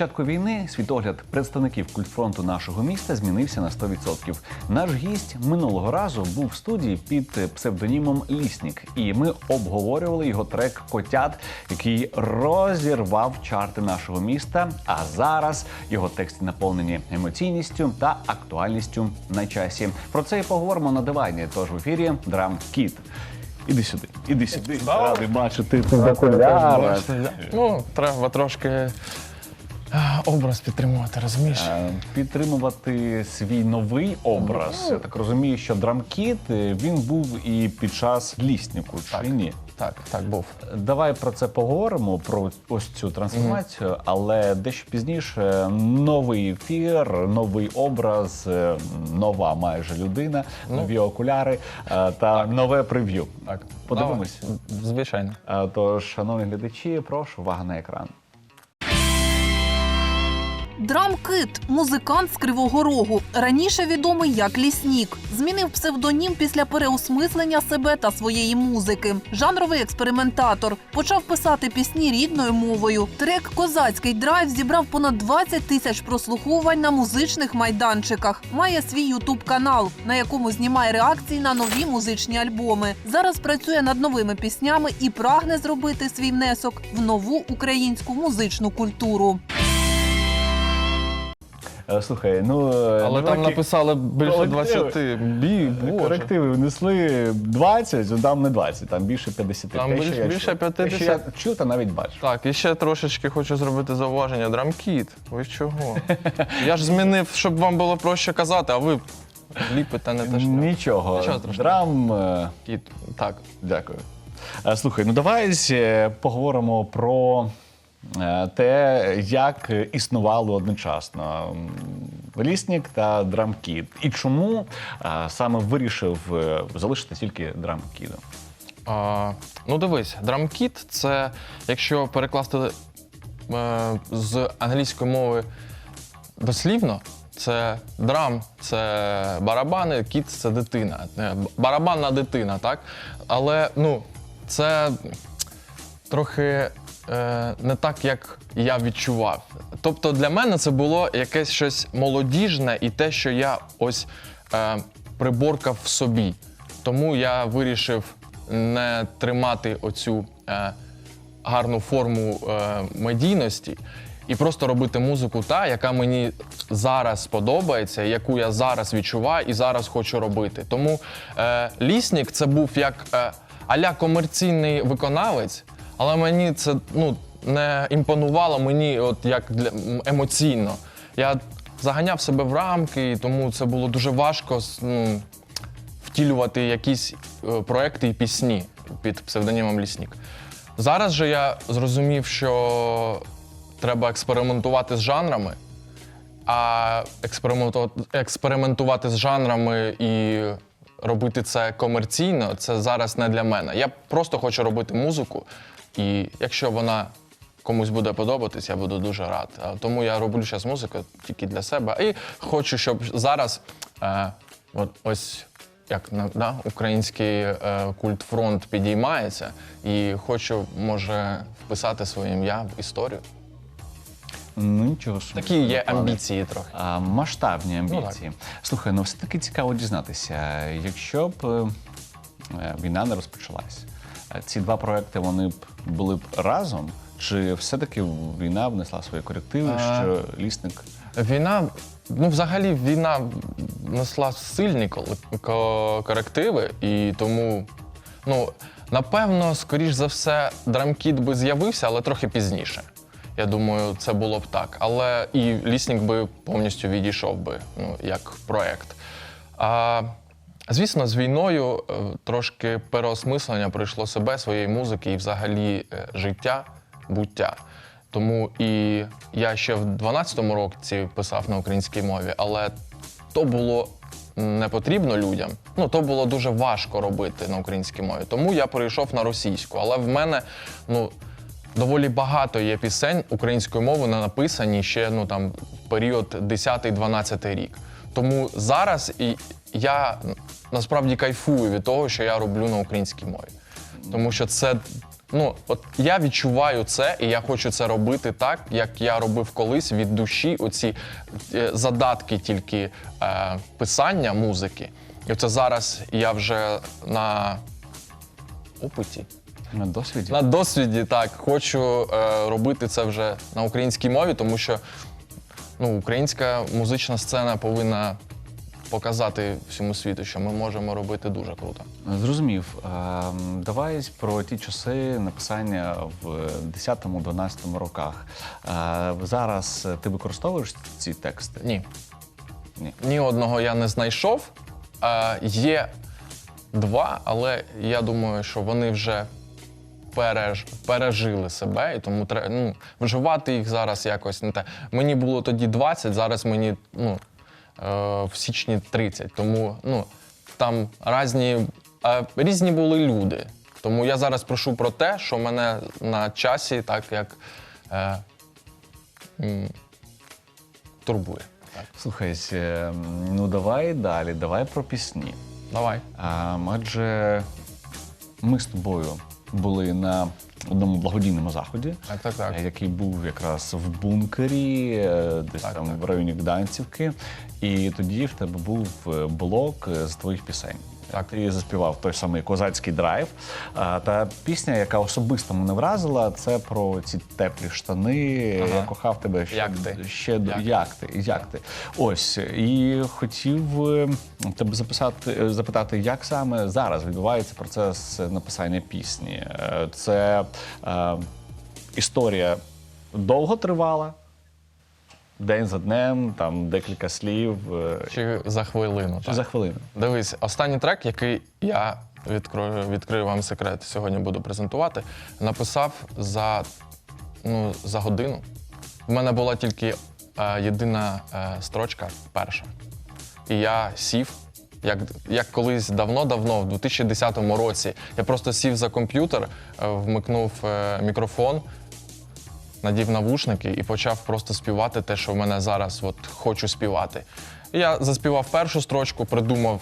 початку війни світогляд представників культфронту нашого міста змінився на 100%. Наш гість минулого разу був в студії під псевдонімом Ліснік, і ми обговорювали його трек Котят, який розірвав чарти нашого міста. А зараз його тексти наповнені емоційністю та актуальністю на часі. Про це і поговоримо на дивані. Тож в ефірі Драм Кіт. Іди сюди, іди сюди. Радий бачити тебе. Ну, треба трошки образ підтримувати, розумієш? Е, Підтримувати свій новий образ. Я так розумію, що драмкіт е, він був і під час ліснику, чи ні? Так, так, був. Давай про це поговоримо, про ось цю трансформацію, але дещо пізніше новий ефір, новий образ, е, нова майже людина, нові окуляри е, та нове прев'ю. Так. Подивимось. Давай. Звичайно. Е, Тож, шановні глядачі, прошу увага на екран. Драмкит, музикант з Кривого Рогу, раніше відомий як Ліснік, змінив псевдонім після переосмислення себе та своєї музики. Жанровий експериментатор почав писати пісні рідною мовою. Трек Козацький драйв зібрав понад 20 тисяч прослуховувань на музичних майданчиках. Має свій ютуб канал, на якому знімає реакції на нові музичні альбоми. Зараз працює над новими піснями і прагне зробити свій внесок в нову українську музичну культуру. Е, Слухай, ну е, Але там невеликі написали більше колективи. 20. Бій, боже. Корективи внесли 20, ну, там не 20, там більше 50. Там Те, більш- що я більше чув. Те, 50. що я чув та навіть бачив. Так, і ще трошечки хочу зробити зауваження. Драмкіт. Ви чого? Я ж змінив, щоб вам було проще казати, а ви ліпите не те. Нічого. Нічого страшного. Драм. е, Кіт. Так. Дякую. Е, Слухай, ну давай е, поговоримо про те, як існували одночасно Ліснік та Драмкіт. І чому е, саме вирішив е, залишити тільки Драмкідом? Ну дивись, драмкіт це, якщо перекласти е, з англійської мови дослівно, це драм, це барабани, кіт це дитина. Е, Барабанна дитина, так? Але ну, це трохи е, не так, як я відчував. Тобто для мене це було якесь щось молодіжне і те, що я ось е, приборкав в собі. Тому я вирішив не тримати оцю е, гарну форму е, медійності і просто робити музику та, яка мені зараз подобається, яку я зараз відчуваю і зараз хочу робити. Тому е, Ліснік це був як е, аля комерційний виконавець, але мені це ну, не імпонувало мені от як для, емоційно. Я заганяв себе в рамки, і тому це було дуже важко ну, втілювати якісь е, проекти і пісні під псевдонімом Ліснік. Зараз же я зрозумів, що треба експериментувати з жанрами, а експериментувати, з жанрами і робити це комерційно це зараз не для мене. Я просто хочу робити музику, і якщо вона комусь буде подобатись, я буду дуже рад. Тому я роблю зараз музику тільки для себе. І хочу, щоб зараз е, от ось як на- да, український е, культфронт підіймається, і хочу, може, вписати своє ім'я в історію. Ну нічого собі. Такі є Плани. амбіції трохи. А, масштабні Ну, амбіції. Слухай, ну все-таки цікаво дізнатися, якщо б е, е, війна не розпочалась, е, ці два проекти вони б були б разом, чи все-таки війна внесла свої корективи, А. що лісник. Війна, ну взагалі, війна несла сильні кол- ко- корективи, і тому, ну, напевно, скоріш за все, драмкіт би з'явився, але трохи пізніше. Я думаю, це було б так. Але і ліснік би повністю відійшов би, ну, як проект. А, звісно, з війною е, трошки переосмислення прийшло себе, своєї музики і взагалі е, життя, буття. Тому і я ще в 12-му році писав на українській мові, але то було не потрібно людям. Ну, то було дуже важко робити на українській мові. Тому я перейшов на російську. Але в мене ну, доволі багато є пісень українською мовою не написані ще ну, там, період 10-12 рік. Тому зараз і я насправді кайфую від того, що я роблю на українській мові. Тому що це Ну, от я відчуваю це, і я хочу це робити так, як я робив колись від душі. Оці е, задатки тільки е, писання музики. І це зараз я вже на опиті. На досвіді. На досвіді так хочу е, робити це вже на українській мові, тому що ну, українська музична сцена повинна показати всьому світу, що ми можемо робити дуже круто. Зрозумів. Ем, Давай про ті часи написання в 10-12 роках. Е, Зараз ти використовуєш ці тексти? Ні. Ні. Ні одного я не знайшов. Е, є два, але я думаю, що вони вже переж, пережили себе, і тому треба ну, вживати їх зараз якось не те. Мені було тоді 20, зараз мені ну, е, в січні 30. Тому ну, там різні, е, різні були люди. Тому я зараз прошу про те, що мене на часі так як е, м, турбує. Так. Слухай, е, ну давай далі, давай про пісні. Давай. А, адже ми з тобою були на одному благодійному заході, Так, так, так. е, який був якраз в бункері, е, десь Так, там так. в районі Гданцівки. І тоді в тебе був е, блок з твоїх пісень. Так. Ти заспівав той самий козацький драйв. А, Та пісня, яка особисто мене вразила, це про ці теплі штани. Ага. Я кохав тебе ще, Як ти? ще до- Як? як ти? Як ти? Ось і хотів е, тебе записати, е, запитати, як саме зараз відбувається процес написання пісні. Е, Це е, історія довго тривала, день за днем, там декілька слів. е, Чи за хвилину. Чи Так. за хвилину? Дивись, останній трек, який я відкрою, відкрию вам секрет, сьогодні буду презентувати, написав за, ну, за годину. У мене була тільки е, єдина е, строчка перша. І я сів, як, як колись давно-давно, в 2010 році, я просто сів за комп'ютер, е, вмикнув е, мікрофон, надів навушники і почав просто співати те, що в мене зараз от, хочу співати. Я заспівав першу строчку, придумав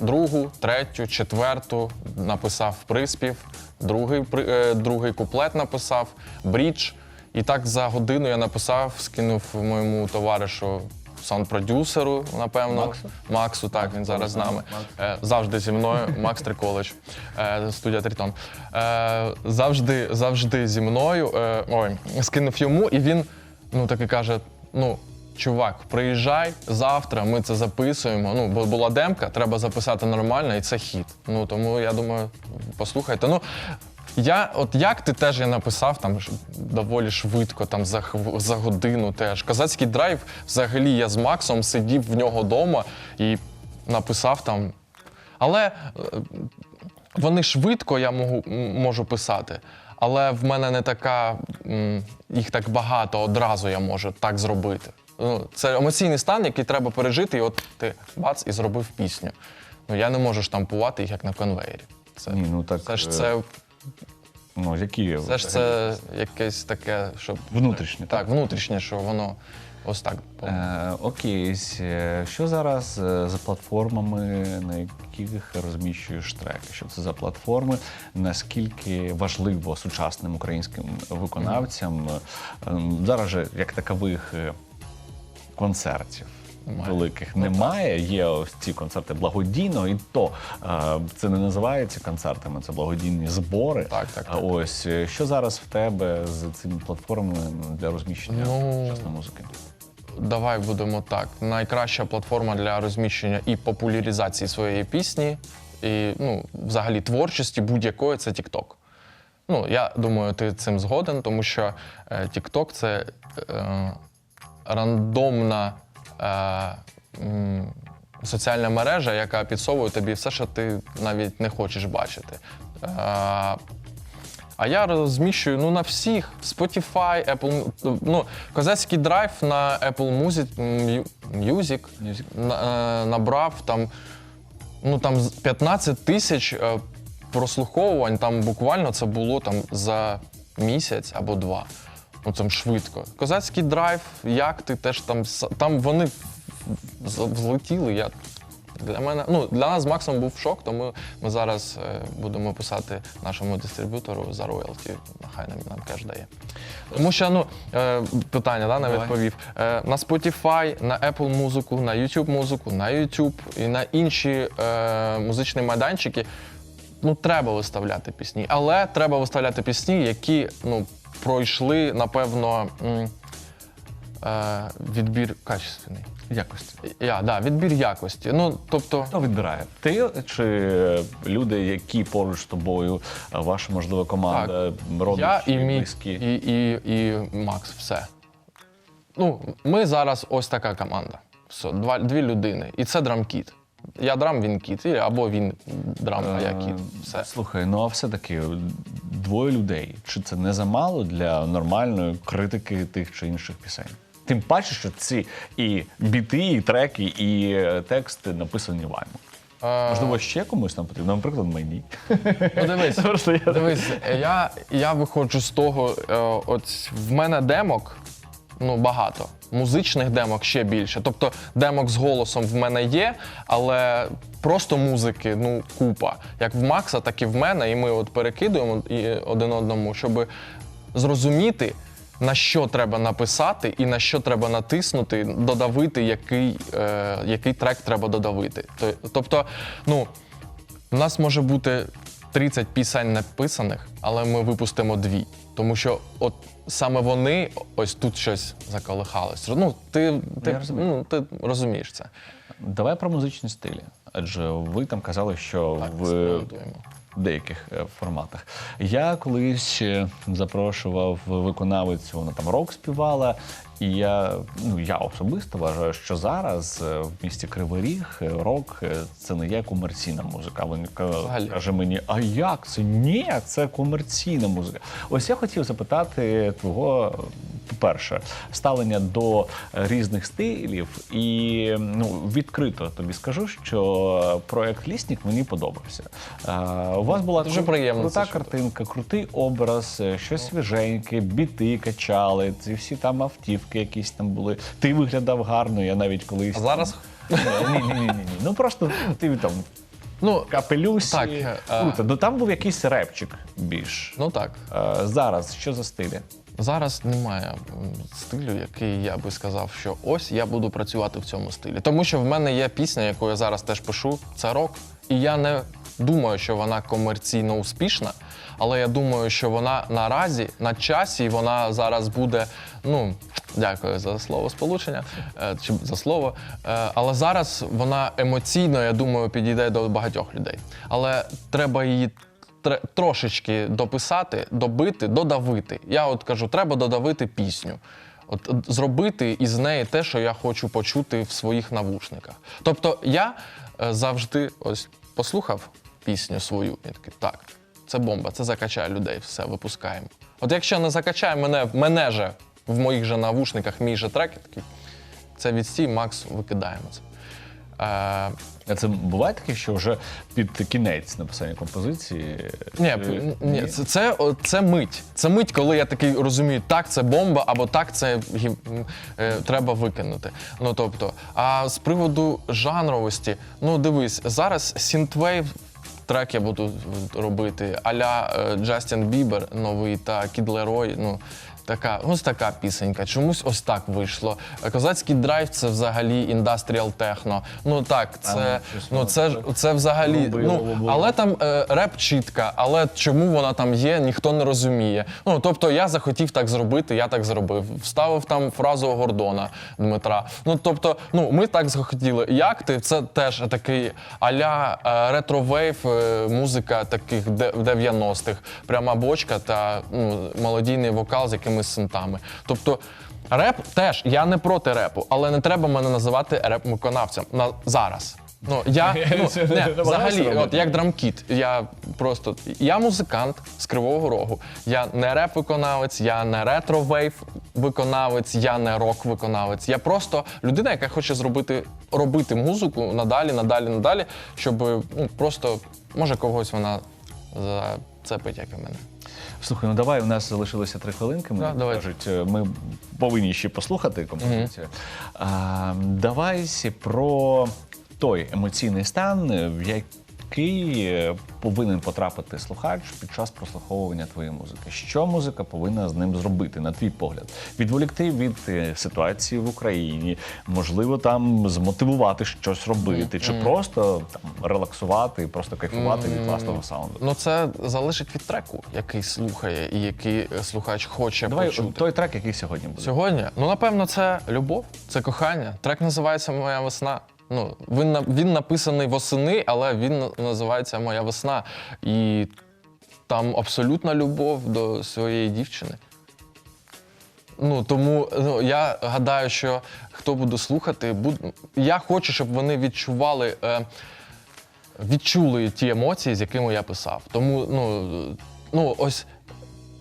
другу, третю, четверту, написав приспів, другий, е, другий куплет написав, брідж. І так за годину я написав, скинув моєму товаришу саунд-продюсеру, напевно. Максу? Максу, так, він зараз з нами. Е, Завжди зі мною, Макс Триколич, е, студія Тритон. Е, Завжди, завжди зі мною. е, Ой, скинув йому, і він ну таки каже: ну. Чувак, приїжджай завтра, ми це записуємо. Ну, бо була демка, треба записати нормально, і це хіт. Ну тому я думаю, послухайте. Ну я, от як ти теж я написав там ж доволі швидко, там за хв- за годину теж. Козацький драйв, взагалі, я з Максом сидів в нього вдома і написав там. Але е, вони швидко я можу, можу писати. Але в мене не така, м, їх так багато одразу я можу так зробити. Ну, це емоційний стан, який треба пережити, і от ти бац і зробив пісню. Ну я не можу штампувати їх як на конвеєрі. Це, Ні, ну так, це ж е, це, Ну, які це ж це якесь таке, щоб внутрішні. так, внутрішнє, що воно ось так. Е, окей, е, що зараз е, за платформами, на яких розміщуєш треки? Що це за платформи? Наскільки важливо сучасним українським виконавцям е, ем, зараз же як такових е, концертів? Немає. Великих немає. Є ось ці концерти благодійно, і то е, це не називається концертами, це благодійні збори. Так, так, так. ось е, що зараз в тебе з цими платформами для розміщення Ну, сучасної музики? Давай будемо так. Найкраща платформа для розміщення і популяризації своєї пісні, і ну, взагалі творчості будь-якої це TikTok. Ну, я думаю, ти цим згоден, тому що е, TikTok це е, рандомна соціальна мережа, яка підсовує тобі все, що ти навіть не хочеш бачити. Е, а я розміщую ну, на всіх Spotify, Apple, ну, козацький драйв на Apple Music, Music Music. на- е, набрав там, ну, там 15 тисяч е, прослуховувань. Там буквально це було там за місяць або два. Ну там швидко. Козацький драйв, як ти теж там там вони взлетіли. Я Для мене, ну для нас з Максом був шок, тому ми зараз е, будемо писати нашому дистриб'ютору за роялті. Нехай нам, нам кеш дає. Тому що ну е, питання да, не відповів. Е, на Spotify, на Apple музику, на YouTube музику, на YouTube і на інші е, музичні майданчики. Ну, треба виставляти пісні, але треба виставляти пісні, які ну, пройшли, напевно, е, відбір качественний. Якості. Я, да, відбір якості. Ну, тобто, Хто відбирає? Ти чи люди, які поруч з тобою, ваша можливо команда, родичі, я і мій близькі? і, і, і Макс, все. Ну, ми зараз ось така команда. Все, два, дві людини. І це драмкіт. Я драм, він кіт. Або він драм, а я кіт. Е, Все. Слухай, ну а все-таки двоє людей. Чи це не замало для нормальної критики тих чи інших пісень? Тим паче, що ці і біти, і треки, і е, тексти написані вами. А... Можливо, ще комусь нам потрібно, наприклад, мені. Ну, дивись, дивись, я, я виходжу з того, е, от в мене демок ну, багато. Музичних демок ще більше. Тобто демок з голосом в мене є, але просто музики ну, купа. Як в Макса, так і в мене. І ми от перекидуємо один одному, щоб зрозуміти, на що треба написати і на що треба натиснути, додавити, який, е, який трек треба додавити. Тобто, ну, у нас може бути 30 пісень написаних, але ми випустимо дві. Тому що от саме вони ось тут щось заколихалось. Ну, ти, ти, ну, ти розумієш це. Давай про музичні стилі. Адже ви там казали, що Так, в деяких е, форматах. Я колись запрошував виконавицю, вона там рок співала. І я, ну я особисто вважаю, що зараз е, в місті Кривий Ріг е, рок е, це не є комерційна музика. Він каже мені: а як це? Ні, це комерційна музика. Ось я хотів запитати твого, по-перше, ставлення до різних стилів, і ну відкрито тобі скажу, що проект Ліснік мені подобався. У вас була Дуже кру- приємно крута картинка, крутий образ, щось свіженьке, біти качали, ці всі там автівки якісь там були. Ти виглядав гарно, я навіть колись. А зараз Ні, ні, ні, ні, ні. Ну просто ти там ну, капелюсі. Так, е, Круто. Ну там був якийсь репчик більш. ну так. Е, Зараз що за стилі? Зараз немає стилю, який я би сказав, що ось я буду працювати в цьому стилі. Тому що в мене є пісня, яку я зараз теж пишу, це рок. І я не думаю, що вона комерційно успішна, але я думаю, що вона наразі на часі, і вона зараз буде. Ну, дякую за слово сполучення е, чи за слово. Е, Але зараз вона емоційно, я думаю, підійде до багатьох людей. Але треба її трошечки дописати, добити, додавити. Я от кажу, треба додавити пісню. От от зробити із неї те, що я хочу почути в своїх навушниках. Тобто я е, завжди ось послухав пісню свою і такий, так, це бомба, це закачає людей, все, випускаємо. От якщо не закачає мене, мене же в моїх же навушниках, мій же трек, я такий, це відстій, Макс, викидаємо це. Е, А це буває таке, що вже під кінець написання композиції. Ні, п- ні, це, це, о, це мить. Це мить, коли я такий розумію, так, це бомба, або так, це м, е, треба викинути. Ну тобто, а з приводу жанровості, ну дивись, зараз Synthwave трек я буду робити, аля е, Джастін Бібер новий та Кід Лерой. Ну, Така, ось така пісенька. Чомусь ось так вийшло. Козацький драйв це взагалі індастріал техно. Ну так, це, ну, це ж це взагалі. Ну, але там е, реп чітка, але чому вона там є, ніхто не розуміє. Ну тобто я захотів так зробити, я так зробив. Вставив там фразу Гордона Дмитра. Ну тобто, ну ми так захотіли. Як ти? Це теж такий аля е, ретро-вейв, е, музика таких 90-х. Пряма бочка та ну, мелодійний вокал з якимись синтами. Тобто. Реп теж я не проти репу, але не треба мене називати реп-виконавцем на зараз. Ну я ну, не взагалі, от як драмкіт. Я просто я музикант з Кривого Рогу. Я не реп-виконавець, я не ретро-вейв виконавець, я не рок-виконавець. Я просто людина, яка хоче зробити робити музику надалі, надалі, надалі, щоб ну просто може когось вона зацепить, як і мене. Слухай, ну давай у нас залишилося три хвилинки. Мені Да, давай. кажуть, е, ми повинні ще послухати композицію. А, давай сі про той емоційний стан, в який е, повинен потрапити слухач під час прослуховування твоєї музики. Що музика повинна з ним зробити, на твій погляд? Відволікти від е, ситуації в Україні, можливо, там змотивувати щось робити, чи просто там релаксувати, просто кайфувати від власного саунду. Ну це залежить від треку, який слухає і який е, слухач хоче Давай почути. той трек, який сьогодні буде. Сьогодні, ну напевно, це любов, це кохання. Трек називається Моя весна. Ну, він, він написаний восени, але він називається Моя весна. І там абсолютна любов до своєї дівчини. Ну тому ну, я гадаю, що хто буде слухати, буд... я хочу, щоб вони відчували. Е, відчули ті емоції, з якими я писав. Тому, ну, ну ось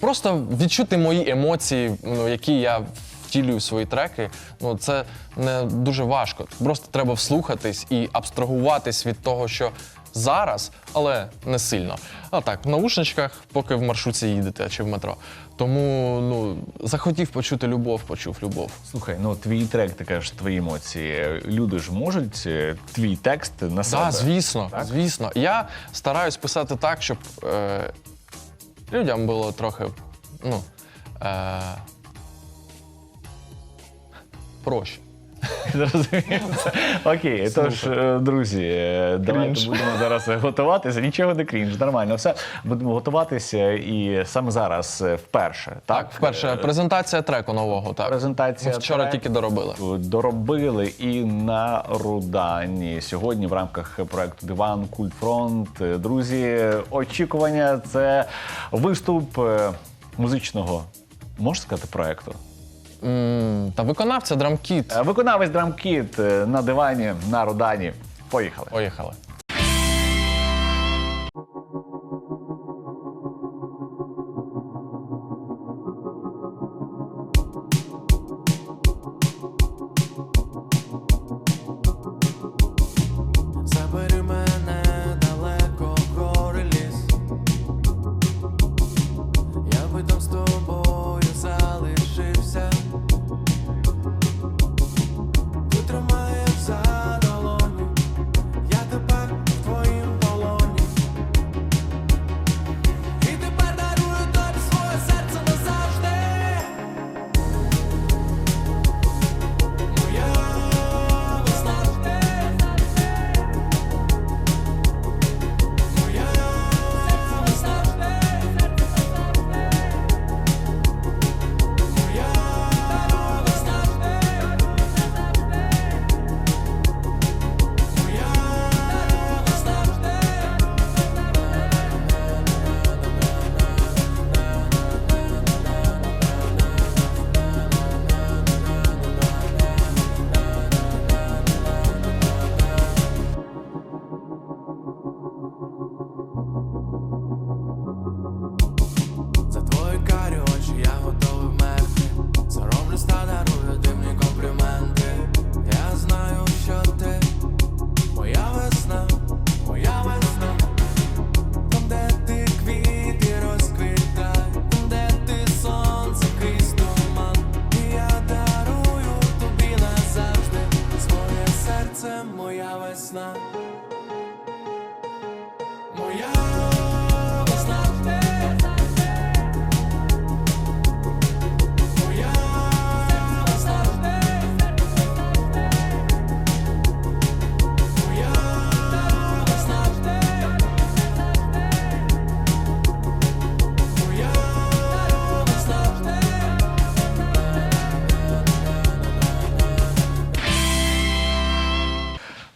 просто відчути мої емоції, ну, які я втілюю свої треки, ну це не дуже важко. Просто треба вслухатись і абстрагуватись від того, що зараз, але не сильно. А так, в наушничках, поки в маршрутці їдете чи в метро. Тому ну, захотів почути любов, почув любов. Слухай, ну твій трек, ти кажеш, твої емоції. Люди ж можуть е, твій текст на себе. Так, звісно, Так? звісно. Я стараюсь писати так, щоб е, людям було трохи, ну. Е, проще. Зрозумів. Окей, тож, е, друзі, е, давайте будемо зараз готуватися. Нічого не крінж, нормально. Все будемо готуватися, і саме зараз е, вперше. Так, Так, вперше презентація треку нового. Так. презентація Ми вчора треку. тільки доробили. Доробили і на Рудані. Сьогодні в рамках проекту Диван Культфронт. Друзі, очікування це виступ музичного, можна сказати, проекту. М, Та виконавця драмкіт. Е, Виконавець драмкіт е, на дивані на Рудані. Поїхали. Поїхали.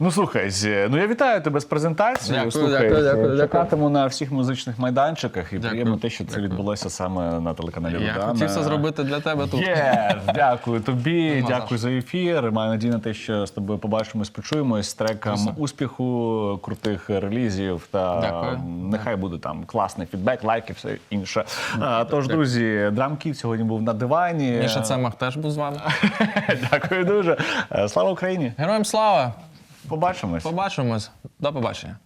Ну слухай, з- ну я вітаю тебе з презентацією. Дякую, слухай, дякую, е, дякую, чекатиму на всіх музичних майданчиках і Дякую, приємно те, що це відбулося саме на телеканалі Я Рудана. хотів це зробити для тебе тут. Є, дякую тобі, Нема дякую за ефір. Маю надію на те, що з тобою побачимось, почуємось з треком успіху, крутих релізів та Дякую. нехай буде там класний фідбек, лайки, все інше. А, Тож, друзі, драмкіт сьогодні був на дивані. Міша Цемах теж був з вами. Дякую дуже. Е, Слава Україні! Героям слава! Побачимось. Побачимось. До побачення.